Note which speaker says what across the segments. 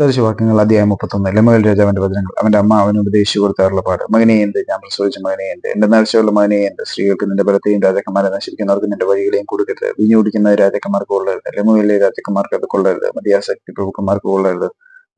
Speaker 1: സദൃശവാക്യങ്ങൾ അധ്യായം മുപ്പത്തൊന്ന്. ലമകൽ രാജാവിന്റെ വചനങ്ങൾ. അവന്റെ അമ്മ അവന് ഉപദേശിച്ചു കൊടുത്താറുള്ള പാട്. മകനെ എന്ത്? ഞാൻ പ്രസവിച്ച മകനെ എന്ത്? എന്റെ നേർച്ചയുള്ള മകനെ എന്ത്? സ്ത്രീകൾക്ക് നിന്റെ ബലത്തെയും രാജാക്കന്മാരെ നശിപ്പിക്കുന്നവർക്ക് നിന്റെ വഴികളെയും കൊടുക്കരുത്. വിഞ്ഞു കുടിക്കുന്ന രാജാക്കന്മാർക്ക് കൊള്ളരുത്. ലമുവിലെ രാജാക്കന്മാർക്ക് അത് കൊള്ളരുത്. മതിയാസക്തി പ്രഭുക്കന്മാർക്ക് കൊള്ളരുത്.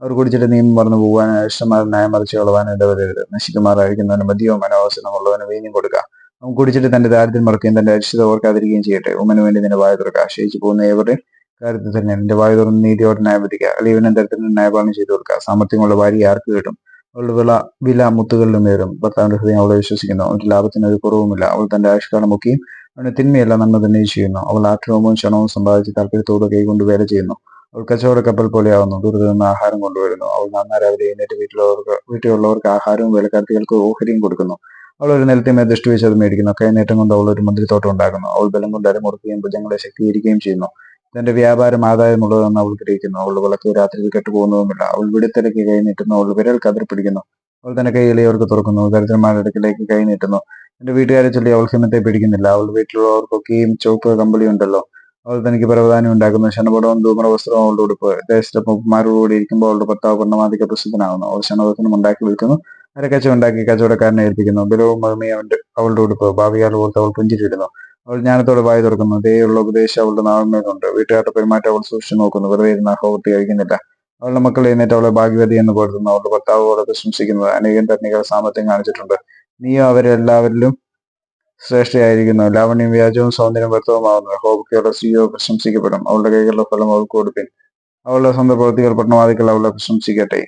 Speaker 1: അവർ കുടിച്ചിട്ട് നിയമം പറഞ്ഞു പോകാൻ ഇഷ്ടമാർ ന്യായം മറിച്ച് കളവാൻ ഇടവരരുത്. നശിക്കുമാറായിരിക്കുന്നവന് മതിയോ മനോവസനമുള്ളവന് വീഞ്ഞും കൊടുക്കുക അവൻ കുടിച്ചിട്ട് തന്റെ ദാരിദ്ര്യം മറക്കുകയും തന്റെ അരിഷ്ടത ഓർക്കാതിരിക്കുകയും ചെയ്യട്ടെ. ഉമ്മന് വേണ്ടി നിന്റെ വായ തുറക്കുക ആശ്രയിച്ചു പോകുന്ന ഏവരുടെ കാര്യത്തിൽ തന്നെ നിന്റെ വായു തുറന്ന് നീതിയോടെ ന്യായവധിക്കുക അളിയവനും തരത്തിന് ന്യായപാലനം ചെയ്തു കൊടുക്കുക. സാമ്പത്തികമുള്ള ഭാര്യ ആർക്ക് കിട്ടും? അവളുടെ വില വില മുത്തുകളിലും ഏറും ഭർത്താവിന്റെ ഹൃദയം അവളെ വിശ്വസിക്കുന്നു. അവന്റെ ലാഭത്തിന് ഒരു കുറവുമില്ല. അവൾ തന്റെ ആയുഷ്കാലം മുക്കിയും അവന് തിന്മയല്ല നന്മ തന്നെ ചെയ്യുന്നു. അവൾ ആക്രമവും ക്ഷണവും സമ്പാദിച്ച് താല്പര്യത്തോടെ കൈകൊണ്ട് വേല ചെയ്യുന്നു. അവൾ കച്ചവട കപ്പൽ പോലെയാവുന്നു ദൂരത്ത് നിന്ന് ആഹാരം കൊണ്ടുവരുന്നു. അവൾ നന്നാ രാവിലെ എഴുന്നേറ്റ് വീട്ടിലുള്ളവർക്ക് വീട്ടിലുള്ളവർക്ക് ആഹാരവും വേലക്കാർത്തികൾക്ക് ഓഹരിയും കൊടുക്കുന്നു. അവൾ ഒരു നിലത്തിന്മേൽ ദൃഷ്ടി വെച്ച് അത് മേടിക്കുന്നു. കൈനേറ്റം കൊണ്ട് അവൾ ഒരു മുന്തിരിത്തോട്ടം ഉണ്ടാക്കുന്നു. അവൾ ബലം കൊണ്ട് അരമുറുക്കുകയും ഭുജങ്ങളെ ശക്തീകരിക്കുകയും ചെയ്യുന്നു. തന്റെ വ്യാപാരം ആദായമുള്ളതെന്ന് അവൾ ഗ്രഹിക്കുന്നു. അവൾ വിളക്ക് രാത്രിയിൽ കെട്ടുപോകുന്നതുമില്ല. അവൾ വിടുത്തിലേക്ക് കൈ നീട്ടുന്നു അവൾ വിരൽ കതിർ പിടിക്കുന്നു. അവൾ തന്റെ കൈ ഇളയവർക്ക് തുറക്കുന്നു. ദരിദ്രന്മാരുടെ അടുക്കിലേക്ക് കൈ നീട്ടുന്നു. എന്റെ വീട്ടുകാരെ ചൊല്ലി അവൾ ഹിമത്തെ പിടിക്കുന്നില്ല. അവൾ വീട്ടിലുള്ളവർക്കൊക്കെയും ചുവപ്പ് കമ്പിളി ഉണ്ടല്ലോ. അവൾ തനിക്ക് പരവധാനം ഉണ്ടാക്കുന്നു. ശനപടവും ധൂമറ വസ്ത്രവും അവളുടെ ഉടുപ്പ്. ദേശത്തെ പുപ്പന്മാരോടുകൂടി ഇരിക്കുമ്പോൾ അവളുടെ ഭർത്താവ് പൂർണമാതിക്ക് പ്രസിദ്ധനാകുന്നു. അവൾ ശനവസനം ഉണ്ടാക്കി വിൽക്കുന്നു. അരക്കച്ച ഉണ്ടാക്കി കച്ചവടക്കാരനെ ഏൽപ്പിക്കുന്നു. ബലവും മഹിമയും അവന്റെ അവളുടെ ഉടുപ്പ്. ഭാവിയാൽ ഓർത്ത് അവൾ പുഞ്ചിരിടുന്നു. അവൾ ജ്ഞാനത്തോടെ വായി തുറക്കുന്നു. ദയുള്ള ഉപദേശം അവളുടെ നാവിന്മേലുണ്ട് വീട്ടുകാരുടെ പെരുമാറ്റം അവൾ സൂക്ഷിച്ചു നോക്കുന്നു. വെറുതെ ഇരുന്ന് അഹോവൃത്തി കഴിക്കുന്നില്ല അവളുടെ മക്കൾ എഴുന്നേറ്റ് അവളെ ഭാഗ്യവതി എന്ന് പോരുന്നു അവളുടെ ഭർത്താവ് അവളെ പ്രശംസിക്കുന്നത്. അനേകം തന്നികൾ സാമ്പത്തികം കാണിച്ചിട്ടുണ്ട്. നീയോ അവരെല്ലാവരിലും ശ്രേഷ്ഠയായിരിക്കുന്നു. ലാവണ്യം വ്യാജവും സൗന്ദര്യം വ്യക്തവുമാവുന്നു. ഹോബിക്കയുടെ സ്ത്രീയോ പ്രശംസിക്കപ്പെടും. അവളുടെ കൈകളുടെ ഫലം അവൾക്ക് കൊടുപ്പിൻ. അവളുടെ സ്വന്തം പ്രവൃത്തികൾ പട്ടണവാദികൾ അവളെ പ്രശംസിക്കട്ടെ.